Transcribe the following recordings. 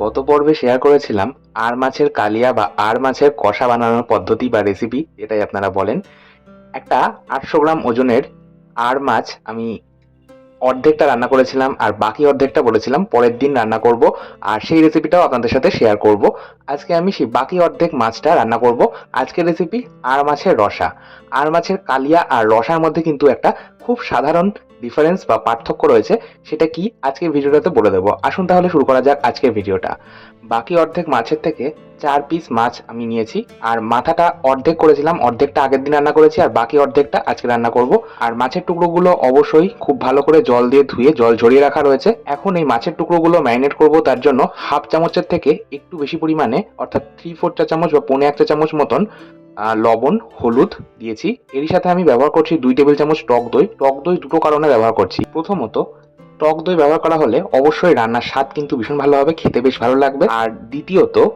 গত পর্বে শেয়ার করেছিলাম আর মাছের কালিয়া বা আর মাছের কষা বানানোর পদ্ধতি বা রেসিপি যেটাই আপনারা বলেন। একটা আটশো গ্রাম ওজনের আর মাছ আমি অর্ধেকটা রান্না করেছিলাম আর বাকি অর্ধেকটা বলেছিলাম, পরের দিন রান্না করব আর সেই রেসিপিটাও আপনাদের সাথে শেয়ার করব। আজকে আমি সেই বাকি অর্ধেক মাছটা রান্না করব। আজকের রেসিপি আর মাছের রসা। আর মাছের কালিয়া আর রসার মধ্যে কিন্তু একটা খুব সাধারণ ডিফারেন্স বা পার্থক্য রয়েছে, সেটা কি? আজকে ভিডিওটাতে বলে দেবো। আসুন তাহলে শুরু করা যাক আজকের ভিডিওটা। বাকি অর্ধেক মাছের থেকে চার পিস মাছ আমি নিয়েছি, আর মাথাটা অর্ধেক করেছিলাম, অর্ধেকটা আগের দিন রান্না করেছি, আর বাকি অর্ধেকটা আজকে রান্না করব। আর মাছের টুকরোগুলো অবশ্যই খুব ভালো করে জল দিয়ে ধুয়ে, জল ঝরিয়ে রাখা রয়েছে। এখন এই মাছের টুকরোগুলো ম্যারিনেট করব, তার জন্য হাফ চামচের থেকে একটু বেশি পরিমাণে, অর্থাৎ থ্রি ফোর চা চামচ বা পৌনে এক চা চামচ মতন লবণ, হলুদ দিয়েছি। এরই সাথে আমি ব্যবহার করছি দুই টেবিল চামচ টক দই। টক দই দুটো কারণে ব্যবহার করছি। প্রথমত, টক দই ব্যবহার করা হলে অবশ্যই রান্নার স্বাদ কিন্তু ভীষণ ভালো হবে খেতে বেশ ভালো লাগবে। আর দ্বিতীয়ত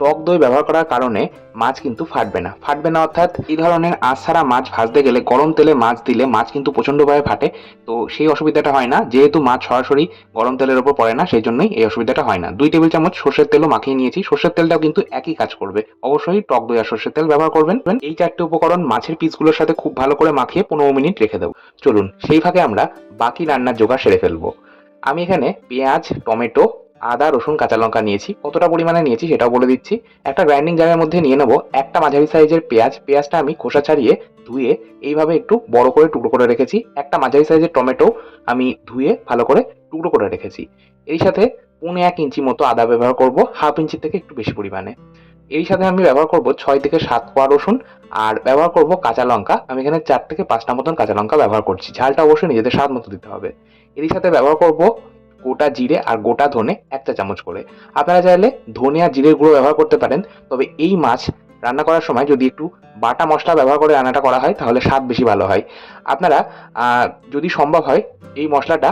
টক দই ব্যবহার করার কারণে মাছ কিন্তু ফাটবে না। ফাটবে না অর্থাৎ এই ধরনের আঁশ ছাড়া মাছ ভাজতে গেলে গরম তেলে মাছ দিলে মাছ কিন্তু প্রচণ্ডভাবে ফাটে। তো সেই অসুবিধাটা হয় না, যেহেতু মাছ সরাসরি গরম তেলের ওপর পড়ে না সেই জন্যই এই অসুবিধাটা হয় না। দুই টেবিল চামচ সর্ষের তেলও মাখিয়ে নিয়েছি। সর্ষের তেলটাও কিন্তু একই কাজ করবে। অবশ্যই টক দই আর সর্ষের তেল ব্যবহার করবেন। এই চারটি উপকরণ মাছের পিসগুলোর সাথে খুব ভালো করে মাখিয়ে পনেরো মিনিট রেখে দেবো। চলুন, সেই ফাঁকে আমরা বাকি রান্নার জোগাড় সেরে ফেলব। আমি এখানে পেঁয়াজ, টমেটো আদা, রসুন, কাঁচা লঙ্কা নিয়েছি। কতটা পরিমাণে নিয়েছি সেটাও বলে দিচ্ছি। একটা গ্রাইন্ডিং জারের মধ্যে নিয়ে নেব একটা মাঝারি সাইজের পেঁয়াজ। পেঁয়াজটা আমি খোসা ছাড়িয়ে ধুয়ে এইভাবে একটু বড় করে টুকরো করে রেখেছি। একটা মাঝারি সাইজের টমেটো আমি ধুয়ে ভালো করে টুকরো করে রেখেছি। এর সাথে পৌনে এক ইঞ্চি মতো আদা ব্যবহার করব, হাফ ইঞ্চি থেকে একটু বেশি পরিমাণে। এর সাথে আমি ব্যবহার করব ছয় থেকে সাত কোয়া রসুন আর ব্যবহার করব কাঁচা লঙ্কা। আমি এখানে চার থেকে পাঁচটা মতন কাঁচা লঙ্কা ব্যবহার করছি। ঝালটা অবশ্যই নিজেদের স্বাদ মতো দিতে হবে। এরই সাথে ব্যবহার করব গোটা জিরে আর গোটা ধনে একটা চামচ করে। আপনারা চাইলে ধনে আর জিরের গুঁড়ো ব্যবহার করতে পারেন, তবে এই মাছ রান্না করার সময় যদি একটু বাটা মশলা ব্যবহার করে রান্নাটা করা হয়, তাহলে স্বাদ বেশি ভালো হয়। আপনারা যদি সম্ভব হয়, এই মশলাটা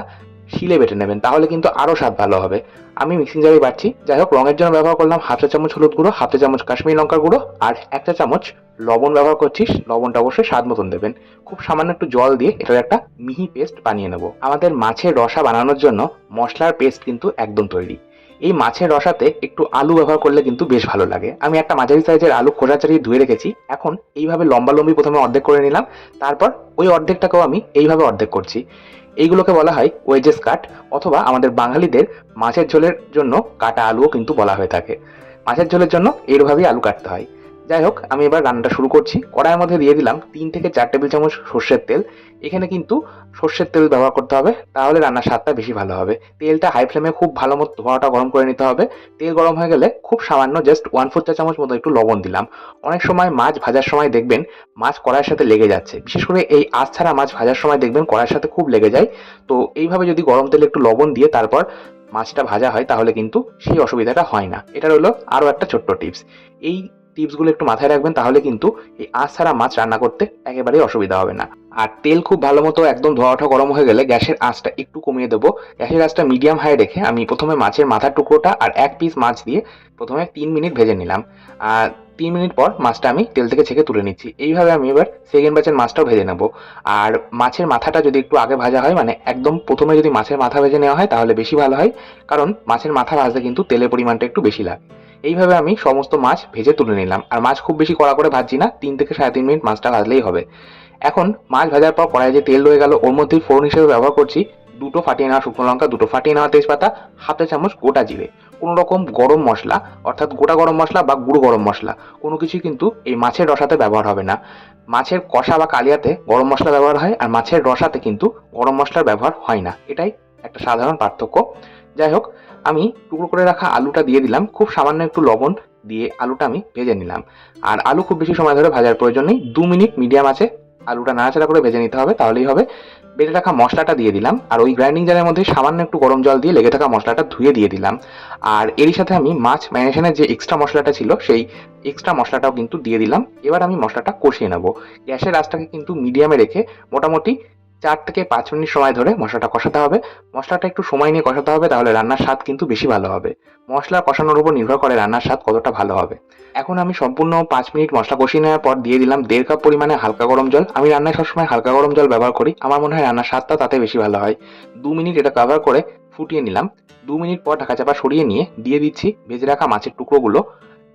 শিলে বেটে নেবেন, তাহলে কিন্তু আরও স্বাদ ভালো হবে। আমি মিক্সিং জারে বাড়ছি। যাই হোক, রঙের জন্য ব্যবহার করলাম হাফ চা চামচ হলুদ গুঁড়ো, হাফ চা চামচ কাশ্মীরি লঙ্কার গুঁড়ো, আর একটা চামচ লবণ ব্যবহার করছিস লবণটা অবশ্যই স্বাদ মতন দেবেন। খুব সামান্য একটু জল দিয়ে এটার একটা মিহি পেস্ট বানিয়ে নেব। আমাদের মাছের রসা বানানোর জন্য মশলার পেস্ট কিন্তু একদম তৈরি। এই মাছের রসাতে একটু আলু ব্যবহার করলে কিন্তু বেশ ভালো লাগে। আমি একটা মাঝারি সাইজের আলু খোসা চারিয়ে ধুয়ে রেখেছি। এখন এইভাবে লম্বা লম্বি প্রথমে অর্ধেক করে নিলাম। তারপর ওই অর্ধেকটাকেও আমি এইভাবে অর্ধেক করছি। এইগুলোকে বলা হয় ওয়েজেস কাট অথবা আমাদের বাঙালিদের মাছের ঝোলের জন্য কাটা আলুও কিন্তু বলা হয়ে থাকে। মাছের ঝোলের জন্য এইভাবেই আলু কাটতে হয়। যাই হোক, আমি এবার রান্নাটা শুরু করছি। কড়াইয়ের মধ্যে দিয়ে দিলাম তিন থেকে চার টেবিল চামচ সর্ষের তেল। এখানে কিন্তু সর্ষের তেল ব্যবহার করতে হবে, তাহলে রান্নার স্বাদটা বেশি ভালো হবে। তেলটা হাই ফ্লেমে খুব ভালো মতো ধোয়াটা গরম করে নিতে হবে। তেল গরম হয়ে গেলে খুব সামান্য জাস্ট ওয়ান ফোর চা চামচ মতো একটু লবণ দিলাম। অনেক সময় মাছ ভাজার সময় দেখবেন মাছ কড়াইয়ের সাথে লেগে যাচ্ছে। বিশেষ করে এই আঁচ ছাড়া মাছ ভাজার সময় দেখবেন কড়াইয়ের সাথে খুব লেগে যায়। তো এইভাবে যদি গরম তেলে একটু লবণ দিয়ে তারপর মাছটা ভাজা হয়, তাহলে কিন্তু সেই অসুবিধাটা হয় না। এটা হলো আরও একটা ছোট্ট টিপস এই টিপসগুলো একটু মাথায় রাখবেন, তাহলে কিন্তু এই আঁচ ছাড়া মাছ রান্না করতে একেবারেই অসুবিধা হবে না। আর তেল খুব ভালো মতো একদম ধোয়াটা গরম হয়ে গেলে গ্যাসের আঁচটা একটু কমিয়ে দেবো। গ্যাসের আঁচটা মিডিয়াম হাই রেখে আমি প্রথমে মাছের মাথার টুকরোটা আর এক পিস মাছ দিয়ে প্রথমে তিন মিনিট ভেজে নিলাম। আর তিন মিনিট পর মাছটা আমি তেল থেকে ছেঁকে তুলে নিচ্ছি। এইভাবে আমি এবার সেকেন্ড ব্যাচের মাছটাও ভেজে নেব। আর মাছের মাথাটা যদি একটু আগে ভাজা হয় মানে একদম প্রথমে যদি মাছের মাথা ভেজে নেওয়া হয়, তাহলে বেশি ভালো হয়। কারণ মাছের মাথা ভাজতে কিন্তু তেলের পরিমাণটা একটু বেশি লাগে। এইভাবে আমি সমস্ত মাছ ভেজে তুলে নিলাম। আর মাছ খুব বেশি কড়া করে ভাজছি না, তিন থেকে সাড়ে তিন মিনিট মাছটা ভাজলেই হবে। এখন মাছ ভাজার পর কড়াইয়ে যে তেল রয়ে গেল, ওর মধ্যেই ফোড়ন হিসেবে ব্যবহার করছি। দুটো ফাটিয়ে নেওয়া শুকনো লঙ্কা, দুটো ফাটিয়ে নেওয়া তেজপাতা চা চামচ গোটা জিরে। কোনো রকম গরম মশলা, অর্থাৎ গোটা গরম মশলা বা গুঁড়ো গরম মশলা, কোনো কিছুই কিন্তু এই মাছের রসাতে ব্যবহার হবে না। মাছের কষা বা কালিয়াতে গরম মশলা ব্যবহার হয়, আর মাছের রসাতে কিন্তু গরম মশলার ব্যবহার হয় না। এটাই একটা সাধারণ পার্থক্য। যাই হোক আমি টুকরো করে রাখা আলুটা দিয়ে দিলাম। খুব সামান্য একটু লবণ দিয়ে আলুটা আমি ভেজে নিলাম। আর আলু খুব বেশি সময় ধরে ভাজার প্রয়োজন নেই। দু মিনিট মিডিয়াম আছে। আলুটা নাড়াচাড়া করে ভেজে নিতে হবে, তাহলেই হবে। বেটে রাখা মশলাটা দিয়ে দিলাম। আর ওই গ্রাইন্ডিং জারের মধ্যে সামান্য একটু গরম জল দিয়ে লেগে থাকা মশলাটা ধুয়ে দিয়ে দিলাম। আর এরই সাথে আমি মাছ ম্যারিনেশনের যে এক্সট্রা মশলাটা ছিল, সেই এক্সট্রা মশলাটাও কিন্তু দিয়ে দিলাম। এবার আমি মশলাটা কষিয়ে নেব। গ্যাসের আঁচটাকে কিন্তু মিডিয়ামে রেখে মোটামুটি চার থেকে পাঁচ মিনিট সময় ধরে মশলাটা কষাতে হবে। মশলাটা একটু সময় নিয়ে কষাতে হবে, তাহলে রান্নার স্বাদ কিন্তু বেশি ভালো হবে। মশলা কষানোর উপর নির্ভর করে রান্নার স্বাদ কতটা ভালো হবে। এখন আমি সম্পূর্ণ পাঁচ মিনিট মশলা কষিয়ে নেওয়ার পর দিয়ে দিলাম দেড় কাপ পরিমাণে হালকা গরম জল। আমি রান্নায় সবসময় হালকা গরম জল ব্যবহার করি। আমার মনে হয় রান্নার স্বাদটা তাতে বেশি ভালো হয়। দু মিনিট এটা কভার করে ফুটিয়ে নিলাম। দু মিনিট পর ঢাকা চাপা সরিয়ে নিয়ে দিয়ে দিচ্ছি ভেজে রাখা মাছের টুকরোগুলো।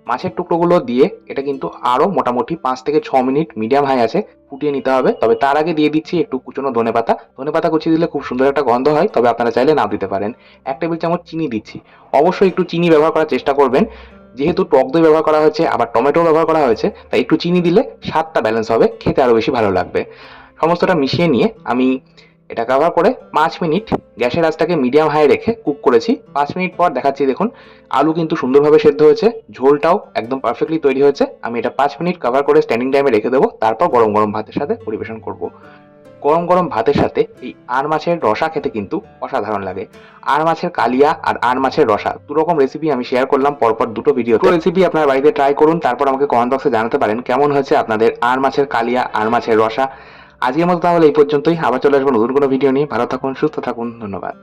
মাছের টুকরোগুলো দিয়ে এটা কিন্তু আরও মোটামুটি পাঁচ থেকে ছ মিনিট মিডিয়াম হাই আছে ফুটিয়ে নিতে হবে। তবে তার আগে দিয়ে দিচ্ছি একটু কুচনো ধনে পাতা। ধনে পাতা কুচিয়ে দিলে খুব সুন্দর একটা গন্ধ হয়, তবে আপনারা চাইলে নাও দিতে পারেন। এক টেবিল চামচ চিনি দিচ্ছি। অবশ্যই একটু চিনি ব্যবহার করার চেষ্টা করবেন। যেহেতু টক দই ব্যবহার করা হয়েছে, আবার টমেটো ব্যবহার করা হয়েছে, তাই একটু চিনি দিলে স্বাদটা ব্যালেন্স হবে, খেতে আরও বেশি ভালো লাগবে। সমস্তটা মিশিয়ে নিয়ে আমি এটা কভার করে পাঁচ মিনিট গ্যাসের আঁচটাকে মিডিয়াম হাই রেখে কুক করেছি। পাঁচ মিনিট পর দেখাচ্ছি, দেখুন, আলু কিন্তু সুন্দরভাবে সেদ্ধ হয়েছে, ঝোলটাও একদম পারফেক্টলি তৈরি হয়েছে। আমি এটা পাঁচ মিনিট কভার করে স্ট্যান্ডিং টাইমে রেখে দেবো, তারপর গরম গরম ভাতের সাথে পরিবেশন করব। গরম গরম ভাতের সাথে এই আর মাছের রসা খেতে কিন্তু অসাধারণ লাগে। আর মাছের কালিয়া আর আর মাছের রসা দু রকম রেসিপি আমি শেয়ার করলাম পরপর দুটো ভিডিও রেসিপি আপনার বাড়িতে ট্রাই করুন, তারপর আমাকে কমেন্ট বক্সে জানাতে পারেন কেমন হয়েছে আপনাদের আর মাছের কালিয়া, আর মাছের রসা। আজকের মতো তাহলে এই পর্যন্তই। আবার চলে আসব নতুন কোনো ভিডিও নিয়ে। ভালো থাকুন, সুস্থ থাকুন। ধন্যবাদ।